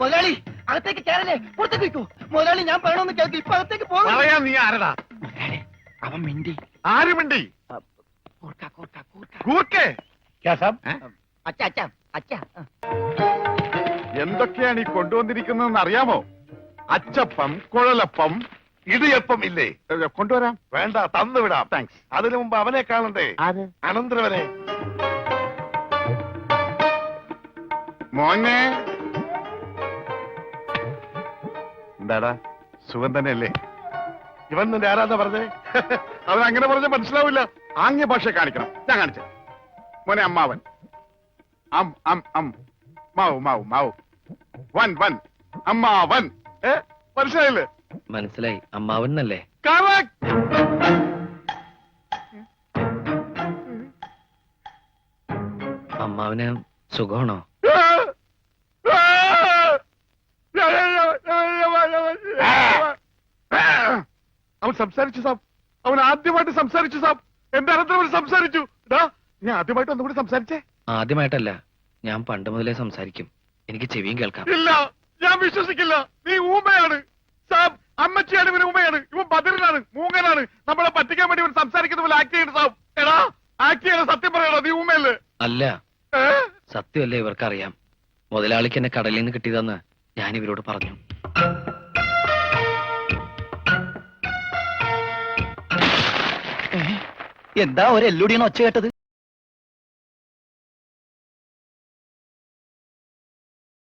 മുതലാളി അകത്തേക്ക് കയറല്ലേ പുറത്തേക്ക് വയ്ക്കൂ. മുതലാളി ഞാൻ പറയണമെന്ന് കേൾക്ക്. ഇപ്പൊ അകത്തേക്ക് പോകും പറയാ നീ ആരടാ? അവൻ മിണ്ടി. ആര് മിണ്ടി? കൂർക്ക കൂർക്ക കൂർക്ക. കൂർക്കേ? അച്ഛ അച്ഛ അച്ഛ. എന്തൊക്കെയാണ് ഈ കൊണ്ടുവന്നിരിക്കുന്നതെന്ന് അറിയാമോ? അച്ചപ്പം കുഴലപ്പം ഇടിയപ്പം ഇല്ലേ? ഏ, കൊണ്ടുവരാം. വേണ്ട തന്നു വിടാം. താങ്ക്സ് അതിനു മുമ്പ് അവനെ കാണണ്ടേ? അനന്തരവനെ. മോനെ എന്താടാ? സുഖം തന്നെയല്ലേ? ഇവൻ നിന്റെ ആരാധന പറഞ്ഞേ? അവൻ അങ്ങനെ പറഞ്ഞ മനസ്സിലാവില്ല. ആംഗ്യ ഭാഷ കാണിക്കണം. ഞാൻ കാണിച്ച മോനെ അമ്മാവൻ. അം അം അം. മാവു മാവു മാവു. വൻ വൻ. അമ്മാവൻ. ഏ മനസ്സിലായില്ലേ? മനസ്സിലായി. അമ്മാവൻ അല്ലേ അമ്മാവന് സുഖമാണോ? അവൻ സംസാരിച്ചു സാബ്. അവൻ ആദ്യമായിട്ട് സംസാരിച്ചു സാബ്. എന്റെ അനന്തരം അവൻ സംസാരിച്ചു. ഡാ, ഞാൻ ആദ്യമായിട്ട് ഒന്നുകൂടി സംസാരിച്ചേ. ആദ്യമായിട്ടല്ല. ഞാൻ പണ്ട് മുതലേ സംസാരിക്കും. എനിക്ക് ചെവിയും കേൾക്കാം. ഇല്ല ഞാൻ വിശ്വസിക്കില്ല. നീ ഊമയാണ്. സാബ് അമ്മച്ചിയാണ് ഇവന് ഊമയാണ്. ഇവൻ ബദിരനാണ് മൂങ്ങനാണ്. നമ്മളെ പറ്റിക്കാൻ വേണ്ടി ഇവൻ സംസാരിക്കുന്ന പോലെ ആക്ട് ചെയ്യണം സാബ്. എടാ ആക്ട് ചെയ്യണം സത്യം പറയണോ നീ ഊമയല്ലേ? അല്ല. സത്യമല്ലേ ഇവർക്കറിയാം. മുതലാളിക്ക് എന്നെ കടലിൽ നിന്ന് കിട്ടിയതെന്ന് ഞാൻ ഇവരോട് പറഞ്ഞു. എന്താ ഒരു എല്ലുടിയാണ് ഒച്ച കേട്ടത്?